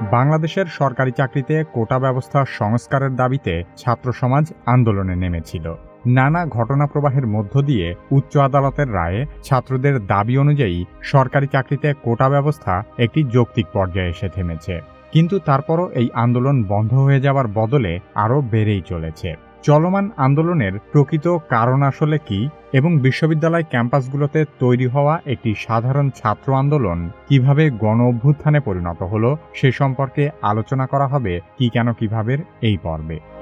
বাংলাদেশের সরকারি চাকরিতে কোটা ব্যবস্থা সংস্কারের দাবিতে ছাত্র সমাজ আন্দোলনে নেমেছিল। নানা ঘটনা প্রবাহের মধ্য দিয়ে উচ্চ আদালতের রায়ে ছাত্রদের দাবি অনুযায়ী সরকারি চাকরিতে কোটা ব্যবস্থা একটি যৌক্তিক পর্যায়ে এসে থেমেছে। কিন্তু তারপরও এই আন্দোলন বন্ধ হয়ে যাওয়ার বদলে আরও বেড়েই চলেছে। চলমান আন্দোলনের প্রকৃত কারণ আসলে কি এবং বিশ্ববিদ্যালয় ক্যাম্পাসগুলোতে তৈরি হওয়া একটি সাধারণ ছাত্র আন্দোলন কীভাবে গণ অভ্যুত্থানে পরিণত হলো সে সম্পর্কে আলোচনা করা হবে কি কেন কীভাবে এই পর্বে।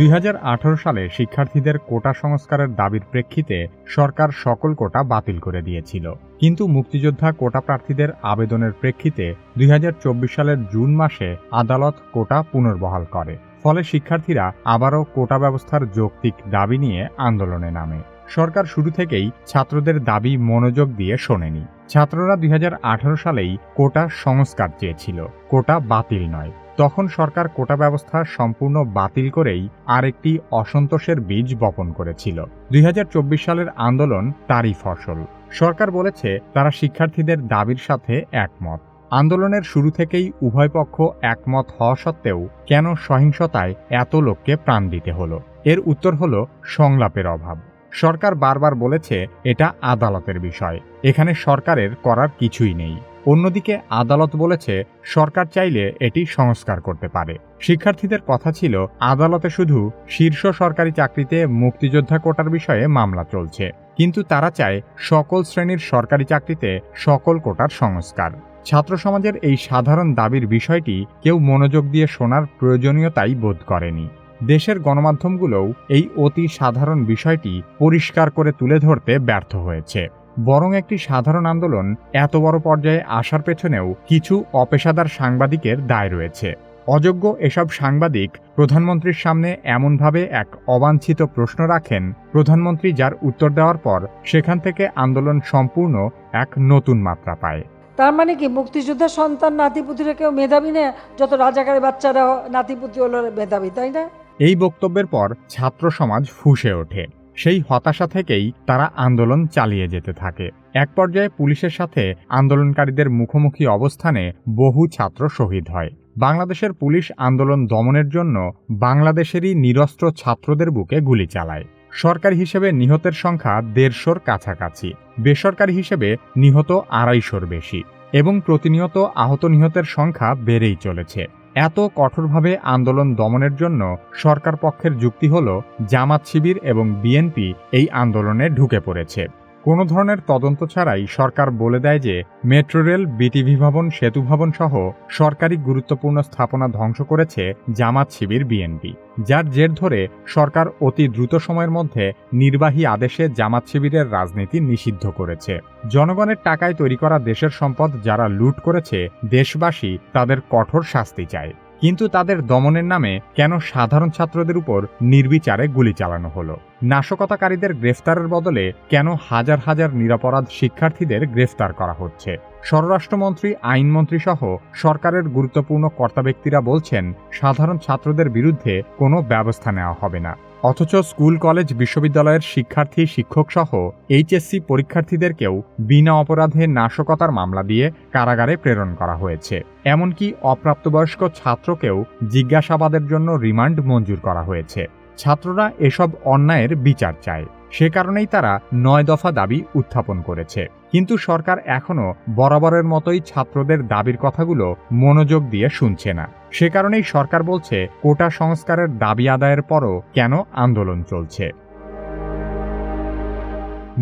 দুই হাজার আঠেরো সালে শিক্ষার্থীদের কোটা সংস্কারের দাবির প্রেক্ষিতে সরকার সকল কোটা বাতিল করে দিয়েছিল। কিন্তু মুক্তিযোদ্ধা কোটা প্রার্থীদের আবেদনের প্রেক্ষিতে দুই হাজার চব্বিশ সালের জুন মাসে আদালত কোটা পুনর্বহাল করে। ফলে শিক্ষার্থীরা আবারও কোটা ব্যবস্থার যৌক্তিক দাবি নিয়ে আন্দোলনে নামে। সরকার শুরু থেকেই ছাত্রদের দাবি মনোযোগ দিয়ে শোনেনি। ছাত্ররা দুই হাজার আঠেরো সালেই কোটা সংস্কার চেয়েছিল। কোটা বাতিল নয়। তখন সরকার কোটা ব্যবস্থা সম্পূর্ণ বাতিল করেই আরেকটি অসন্তোষের বীজ বপন করেছিল। দুই হাজার চব্বিশ সালের আন্দোলন তারই ফসল। সরকার বলেছে, তারা শিক্ষার্থীদের দাবির সাথে একমত। আন্দোলনের শুরু থেকেই উভয় পক্ষ একমত হওয়া সত্ত্বেও কেন সহিংসতায় এত লোককে প্রাণ দিতে হলো? এর উত্তর হল সংলাপের অভাব। সরকার বারবার বলেছে, এটা আদালতের বিষয়। এখানে সরকারের করার কিছুই নেই। অন্যদিকে আদালত বলেছে, সরকার চাইলে এটি সংস্কার করতে পারে। শিক্ষার্থীদের কথা ছিল, আদালতে শুধু শীর্ষ সরকারি চাকরিতে মুক্তিযোদ্ধা কোটার বিষয়ে মামলা চলছে। কিন্তু তারা চায়, সকল শ্রেণির সরকারি চাকরিতে সকল কোটার সংস্কার। ছাত্র সমাজের এই সাধারণ দাবির বিষয়টি কেউ মনোযোগ দিয়ে শোনার প্রয়োজনীয়তাই বোধ করেনি। দেশের গণমাধ্যমগুলোও এই অতি সাধারণ বিষয়টি পরিষ্কার করে তুলে ধরতে ব্যর্থ হয়েছে। বরং একটি সাধারণ আন্দোলন এত বড় পর্যায়ে আসার পেছনেও কিছু অপেশাদার সাংবাদিকের দায় রয়েছে। অযোগ্য এসব সাংবাদিক প্রধানমন্ত্রীর সামনে এমনভাবে এক অবাঞ্ছিত প্রশ্ন রাখেন প্রধানমন্ত্রী যার উত্তর দেওয়ার পর সেখান থেকে আন্দোলন সম্পূর্ণ এক নতুন মাত্রা পায়। তার মানে কি মুক্তিযোদ্ধার সন্তান নাতিপুতিরা কেউ মেধাবী না? যত রাজাকারের বাচ্চারা নাতিপুতি হলো মেধাবী তাই না? এই বক্তব্যের পর ছাত্র সমাজ ফুঁসে ওঠে। সেই হতাশা থেকেই তারা আন্দোলন চালিয়ে যেতে থাকে। এক পর্যায়ে পুলিশের সাথে আন্দোলনকারীদের মুখোমুখি অবস্থানে বহু ছাত্র শহীদ হয়। বাংলাদেশের পুলিশ আন্দোলন দমনের জন্য বাংলাদেশেরই নিরস্ত্র ছাত্রদের বুকে গুলি চালায়। সরকারি হিসেবে নিহতের সংখ্যা দেড়শোর কাছাকাছি, বেসরকারি হিসেবে নিহত আড়াইশোর বেশি এবং প্রতিনিয়ত আহত নিহতের সংখ্যা বেড়েই চলেছে। এত কঠোরভাবে আন্দোলন দমনের জন্য সরকার পক্ষের যুক্তি হল জামাত শিবির এবং বিএনপি এই আন্দোলনে ঢুকে পড়েছে। কোনো ধরনের তদন্ত ছাড়াই সরকার বলে দেয় যে মেট্রো রেল বিটিভি ভবন, সেতু ভবন সহ সরকারি গুরুত্বপূর্ণ স্থাপনা ধ্বংস করেছে জামাত শিবির বিএনপি, যার জের ধরে সরকার অতি দ্রুত সময়ের মধ্যে নির্বাহী আদেশে জামাত শিবিরের রাজনীতি নিষিদ্ধ করেছে। জনগণের টাকায় তৈরি করা দেশের সম্পদ যারা লুট করেছে দেশবাসী তাদের কঠোর শাস্তি চায়। কিন্তু তাদের দমনের নামে কেন সাধারণ ছাত্রদের উপর নির্বিচারে গুলি চালানো হলো? নাশকতাকারীদের গ্রেফতারের বদলে কেন হাজার হাজার নিরাপরাধ শিক্ষার্থীদের গ্রেফতার করা হচ্ছে? স্বরাষ্ট্রমন্ত্রী আইনমন্ত্রী সহ সরকারের গুরুত্বপূর্ণ কর্তা ব্যক্তিরা বলছেন, সাধারণ ছাত্রদের বিরুদ্ধে কোনো ব্যবস্থা নেওয়া হবে না। অথচ স্কুল, কলেজ, বিশ্ববিদ্যালয়ের শিক্ষার্থী, শিক্ষক সহ এইচএসসি পরীক্ষার্থীদেরকেও বিনা অপরাধে নাশকতার মামলা দিয়ে কারাগারে প্রেরণ করা হয়েছে। এমনকি অপ্রাপ্তবয়স্ক ছাত্রকেও জিজ্ঞাসাবাদের জন্য রিমান্ড মঞ্জুর করা হয়েছে। ছাত্ররা এসব অন্যায়ের বিচার চায়। সে কারণেই তারা নয় দফা দাবি উত্থাপন করেছে। কিন্তু সরকার এখনও বরাবরের মতোই ছাত্রদের দাবির কথাগুলো মনোযোগ দিয়ে শুনছে না। সে কারণেই সরকার বলছে, কোটা সংস্কারের দাবি আদায়ের পরও কেন আন্দোলন চলছে।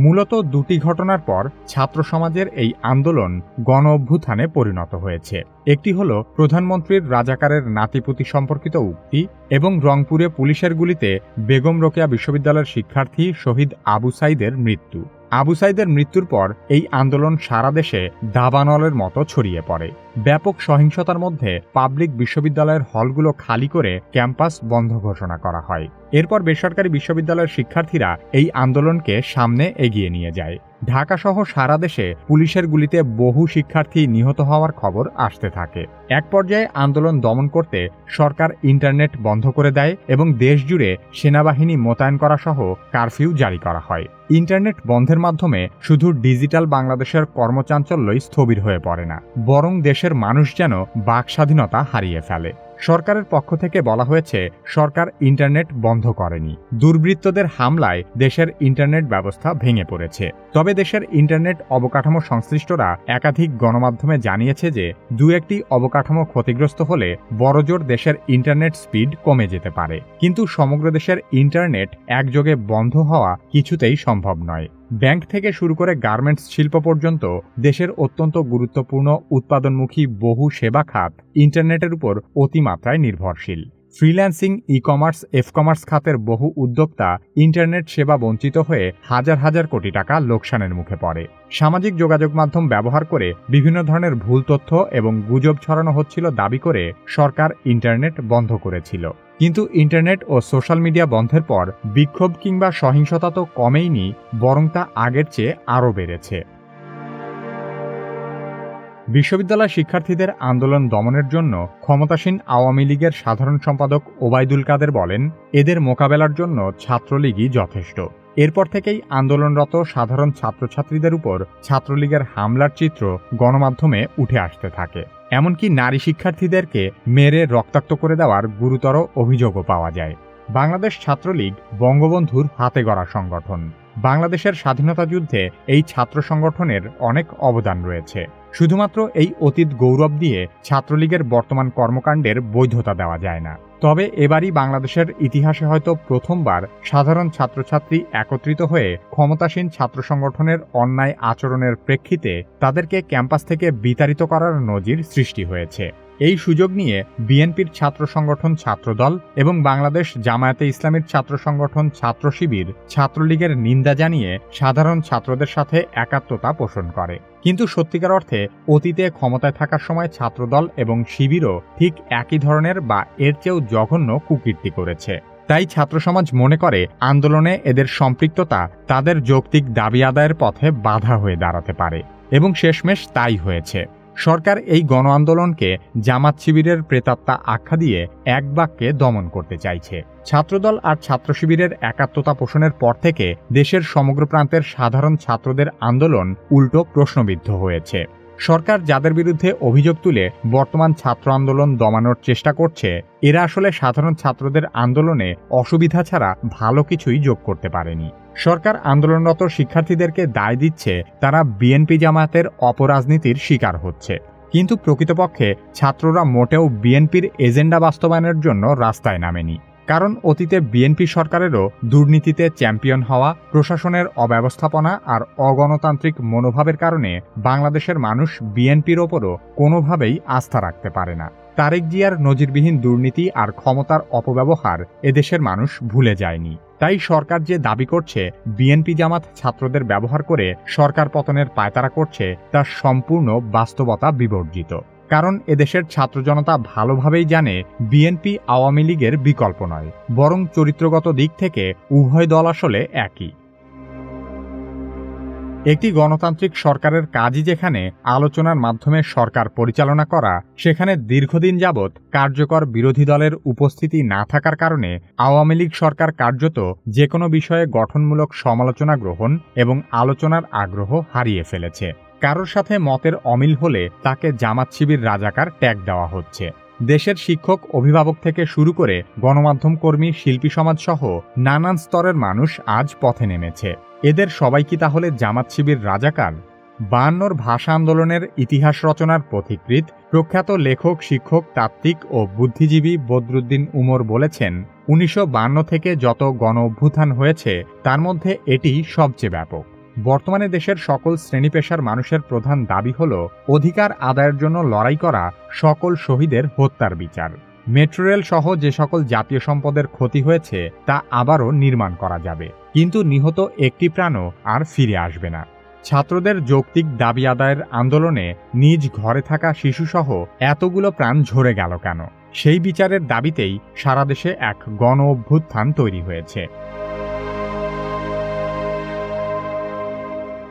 মূলত দুটি ঘটনার পর ছাত্র সমাজের এই আন্দোলন গণ অভ্যুত্থানে পরিণত হয়েছে। একটি হল প্রধানমন্ত্রীর রাজাকারের নাতিপুতি সম্পর্কিত উক্তি এবং রংপুরে পুলিশের গুলিতে বেগম রোকেয়া বিশ্ববিদ্যালয়ের শিক্ষার্থী শহীদ আবু সাইদের মৃত্যু। আবু সাইদের মৃত্যুর পর এই আন্দোলন সারা দেশে দাবানলের মতো ছড়িয়ে পড়ে। ব্যাপক সহিংসতার মধ্যে পাবলিক বিশ্ববিদ্যালয়ের হলগুলো খালি করে ক্যাম্পাস বন্ধ ঘোষণা করা হয়। এরপর বেসরকারি বিশ্ববিদ্যালয়ের শিক্ষার্থীরা এই আন্দোলনকে সামনে এগিয়ে নিয়ে যায়। ঢাকা সহ সারা দেশে পুলিশের গুলিতে বহু শিক্ষার্থী নিহত হওয়ার খবর আসতে থাকে। এক পর্যায়ে আন্দোলন দমন করতে সরকার ইন্টারনেট বন্ধ করে দেয় এবং দেশজুড়ে সেনাবাহিনী মোতায়েন করা সহ কারফিউ জারি করা হয়। ইন্টারনেট বন্ধের মাধ্যমে শুধু ডিজিটাল বাংলাদেশের কর্মচাঞ্চল্যই স্থবির হয়ে পড়ে না, বরং দেশের মানুষ যেন বাক স্বাধীনতা হারিয়ে ফেলে। সরকারের পক্ষ থেকে বলা হয়েছে, সরকার ইন্টারনেট বন্ধ করেনি। দুর্বৃত্তদের হামলায় দেশের ইন্টারনেট ব্যবস্থা ভেঙে পড়েছে। তবে দেশের ইন্টারনেট অবকাঠামো সংশ্লিষ্টরা একাধিক গণমাধ্যমে জানিয়েছে যে দু একটি অবকাঠামো ক্ষতিগ্রস্ত হলে বড়জোর দেশের ইন্টারনেট স্পিড কমে যেতে পারে। কিন্তু সমগ্র দেশের ইন্টারনেট একযোগে বন্ধ হওয়া কিছুতেই সম্ভব নয়। ব্যাংক থেকে শুরু করে গার্মেন্টস শিল্প পর্যন্ত দেশের অত্যন্ত গুরুত্বপূর্ণ উৎপাদনমুখী বহু সেবা খাত ইন্টারনেটের উপর অতিমাত্রায় নির্ভরশীল। Freelancing e commerce F commerce খাতের বহু উদ্যোক্তা ইন্টারনেট সেবা বঞ্চিত হয়ে হাজার হাজার কোটি টাকা লোকসানের মুখে পড়ে। সামাজিক যোগাযোগ মাধ্যম ব্যবহার করে বিভিন্ন ধরনের ভুল তথ্য এবং গুজব ছড়ানো হচ্ছিল দাবি করে সরকার ইন্টারনেট বন্ধ করেছিল। কিন্তু ইন্টারনেট ও সোশ্যাল মিডিয়া বন্ধের পর বিক্ষোভ কিংবা সহিংসতা তো কমেইনি, বরং তা আগের চেয়ে আরও বেড়েছে। বিশ্ববিদ্যালয় শিক্ষার্থীদের আন্দোলন দমনের জন্য ক্ষমতাসীন আওয়ামী লীগের সাধারণ সম্পাদক ওবায়দুল কাদের বলেন, এদের মোকাবেলার জন্য ছাত্রলীগই যথেষ্ট। এরপর থেকেই আন্দোলনরত সাধারণ ছাত্রছাত্রীদের উপর ছাত্রলীগের হামলার চিত্র গণমাধ্যমে উঠে আসতে থাকে। এমনকি নারী শিক্ষার্থীদেরকে মেরে রক্তাক্ত করে দেওয়ার গুরুতর অভিযোগও পাওয়া যায়। বাংলাদেশ ছাত্রলীগ বঙ্গবন্ধুর হাতে গড়া সংগঠন। বাংলাদেশের স্বাধীনতা যুদ্ধে এই ছাত্র সংগঠনের অনেক অবদান রয়েছে। শুধুমাত্র এই অতীত গৌরব দিয়ে ছাত্রলীগের বর্তমান কর্মকাণ্ডের বৈধতা দেওয়া যায় না। তবে এবারই বাংলাদেশের ইতিহাসে হয়তো প্রথমবার সাধারণ ছাত্রছাত্রী একত্রিত হয়ে ক্ষমতাসীন ছাত্র সংগঠনের অন্যায় আচরণের প্রেক্ষিতে তাদেরকে ক্যাম্পাস থেকে বিতাড়িত করার নজির সৃষ্টি হয়েছে। এই সুযোগ নিয়ে বিএনপির ছাত্র সংগঠন ছাত্রদল এবং বাংলাদেশ জামায়াতে ইসলামীর ছাত্র সংগঠন ছাত্র শিবির ছাত্রলীগের নিন্দা জানিয়ে সাধারণ ছাত্রদের সাথে একাত্মতা পোষণ করে। কিন্তু সত্যিকার অর্থে অতীতে ক্ষমতায় থাকার সময় ছাত্রদল এবং শিবিরও ঠিক একই ধরনের বা এর চেয়েও জঘন্য কুকীর্তি করেছে। তাই ছাত্র সমাজ মনে করে আন্দোলনে এদের সম্পৃক্ততা তাদের যৌক্তিক দাবি আদায়ের পথে বাধা হয়ে দাঁড়াতে পারে। এবং শেষমেশ তাই হয়েছে। সরকার এই গণ আন্দোলনকে জামাত শিবিরের প্রেতাত্মা আখ্যা দিয়ে এক বাক্যে দমন করতে চাইছে। ছাত্রদল আর ছাত্র শিবিরের একাত্মতা পোষণের পর থেকে দেশের সমগ্র প্রান্তের সাধারণ ছাত্রদের আন্দোলন উল্টো প্রশ্নবিদ্ধ হয়েছে। সরকার যাদের বিরুদ্ধে অভিযোগ তুলে বর্তমান ছাত্র আন্দোলন দমানোর চেষ্টা করছে, এরা আসলে সাধারণ ছাত্রদের আন্দোলনে অসুবিধা ছাড়া ভালো কিছুই যোগ করতে পারেনি। সরকার আন্দোলনরত শিক্ষার্থীদেরকে দায় দিচ্ছে, তারা বিএনপি জামাতের অপরাজনীতির শিকার হচ্ছে। কিন্তু প্রকৃতপক্ষে ছাত্ররা মোটেও বিএনপির এজেন্ডা বাস্তবায়নের জন্য রাস্তায় নামেনি। কারণ অতীতে বিএনপি সরকারেরও দুর্নীতিতে চ্যাম্পিয়ন হওয়া, প্রশাসনের অব্যবস্থাপনা আর অগণতান্ত্রিক মনোভাবের কারণে বাংলাদেশের মানুষ বিএনপির ওপরও কোনোভাবেই আস্থা রাখতে পারে না। তারেক জিয়ার নজিরবিহীন দুর্নীতি আর ক্ষমতার অপব্যবহার এদেশের মানুষ ভুলে যায়নি। তাই সরকার যে দাবি করছে, বিএনপি জামাত ছাত্রদের ব্যবহার করে সরকার পতনের পায়তারা করছে, তা সম্পূর্ণ বাস্তবতা বিবর্জিত। কারণ এদেশের ছাত্র জনতা ভালোভাবেই জানে বিএনপি আওয়ামী লীগের বিকল্প নয়, বরং চরিত্রগত দিক থেকে উভয় দল আসলে একই। একটি গণতান্ত্রিক সরকারের কাজই যেখানে আলোচনার মাধ্যমে সরকার পরিচালনা করা, সেখানে দীর্ঘদিন যাবৎ কার্যকর বিরোধী দলের উপস্থিতি না থাকার কারণে আওয়ামী লীগ সরকার কার্যত যে কোনো বিষয়ে গঠনমূলক সমালোচনা গ্রহণ এবং আলোচনার আগ্রহ হারিয়ে ফেলেছে। কারোর সাথে মতের অমিল হলে তাকে জামাত শিবির রাজাকার ট্যাগ দেওয়া হচ্ছে। দেশের শিক্ষক, অভিভাবক থেকে শুরু করে গণমাধ্যম কর্মী, শিল্পী সমাজ সহ নানান স্তরের মানুষ আজ পথে নেমেছে। এদের সবাই কি তাহলে জামাত শিবির রাজাকার? বায়ান্নর ভাষা আন্দোলনের ইতিহাস রচনার পথিকৃত প্রখ্যাত লেখক, শিক্ষক, তাত্ত্বিক ও বুদ্ধিজীবী বদরুদ্দিন উমর বলেছেন, উনিশশো থেকে যত গণ অভ্যুত্থান হয়েছে, তার মধ্যে এটি সবচেয়ে ব্যাপক। বর্তমানে দেশের সকল শ্রেণি পেশার মানুষের প্রধান দাবি হল অধিকার আদায়ের জন্য লড়াই করা সকল শহীদের হত্যার বিচার। মেট্রো রেল সহ যে সকল জাতীয় সম্পদের ক্ষতি হয়েছে, তা আবারও নির্মাণ করা যাবে। কিন্তু নিহত একটি প্রাণও আর ফিরে আসবে না। ছাত্রদের যৌক্তিক দাবি আদায়ের আন্দোলনে নিজ ঘরে থাকা শিশুসহ এতগুলো প্রাণ ঝরে গেল কেন? সেই বিচারের দাবিতেই সারা দেশে এক গণ অভ্যুত্থান তৈরি হয়েছে।